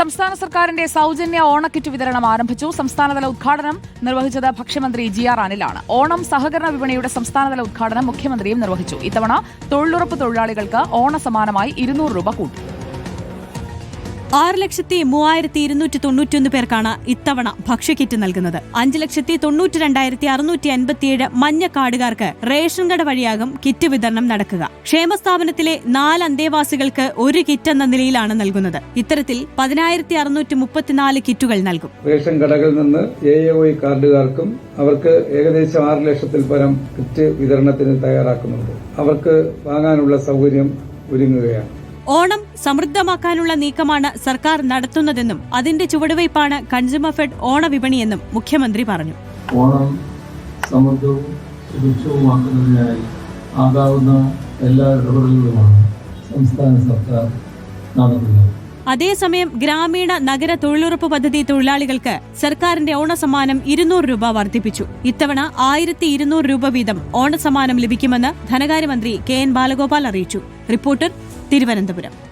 സംസ്ഥാന സർക്കാരിന്റെ സൗജന്യ ഓണക്കിറ്റ് വിതരണം ആരംഭിച്ചു. സംസ്ഥാനതല ഉദ്ഘാടനം നിർവഹിച്ചത് ഭക്ഷ്യമന്ത്രി ജി ആർ അനിലാണ്. ഓണം സഹകരണ വിപണിയുടെ സംസ്ഥാനതല ഉദ്ഘാടനം മുഖ്യമന്ത്രിയും നിർവഹിച്ചു. ഇത്തവണ തൊഴിലുറപ്പ് തൊഴിലാളികൾക്ക് ഓണസമാനമായി ഇരുന്നൂറ് രൂപ കൂട്ടി. ആറ് ലക്ഷത്തി മൂവായിരത്തി ഇരുന്നൂറ്റി തൊണ്ണൂറ്റിയൊന്ന് പേർക്കാണ് ഇത്തവണ ഭക്ഷ്യക്കിറ്റ് നൽകുന്നത്. അഞ്ച് ലക്ഷത്തി തൊണ്ണൂറ്റി രണ്ടായിരത്തി അറുന്നൂറ്റി അൻപത്തിയേഴ് മഞ്ഞ കാർഡുകാർക്ക് റേഷൻ കട വഴിയാകും കിറ്റ് വിതരണം നടക്കുക. ക്ഷേമസ്ഥാപനത്തിലെ നാല് അന്തേവാസികൾക്ക് ഒരു കിറ്റ് എന്ന നിലയിലാണ് നൽകുന്നത്. ഇത്തരത്തിൽ പതിനായിരത്തി അറുന്നൂറ്റി മുപ്പത്തിനാല് കിറ്റുകൾ നൽകും. റേഷൻ കടകളിൽ നിന്ന് ഒ കാർഡുകാർക്കും അവർക്ക് ഏകദേശം ആറ് ലക്ഷത്തിൽ പരം കിറ്റ് വിതരണത്തിന് തയ്യാറാക്കുന്നുണ്ട്. അവർക്ക് വാങ്ങാനുള്ള സൗകര്യം ഒരുങ്ങുകയാണ്. ഓണം സമൃദ്ധമാക്കാനുള്ള നീക്കമാണ് സർക്കാർ നടത്തുന്നതെന്നും അതിന്റെ ചുവടുവയ്പാണ് കൺസ്യൂമർ ഫെഡ് ഓണവിപണിയെന്നും മുഖ്യമന്ത്രി പറഞ്ഞു. ഓണം സമൃദ്ധവും ആകാവുന്ന എല്ലാ ഇടപെടലുകളുമാണ് സംസ്ഥാന സർക്കാർ നടത്തുന്നത്. അതേസമയം ഗ്രാമീണ നഗര തൊഴിലുറപ്പ് പദ്ധതി തൊഴിലാളികൾക്ക് സർക്കാരിന്റെ ഓണസമ്മാനം ഇരുന്നൂറ് രൂപ വർദ്ധിപ്പിച്ചു. ഇത്തവണ ആയിരത്തി ഇരുന്നൂറ് രൂപ വീതം ഓണസമ്മാനം ലഭിക്കുമെന്ന് ധനകാര്യമന്ത്രി കെ എൻ ബാലഗോപാൽ അറിയിച്ചു. റിപ്പോർട്ടർ തിരുവനന്തപുരം.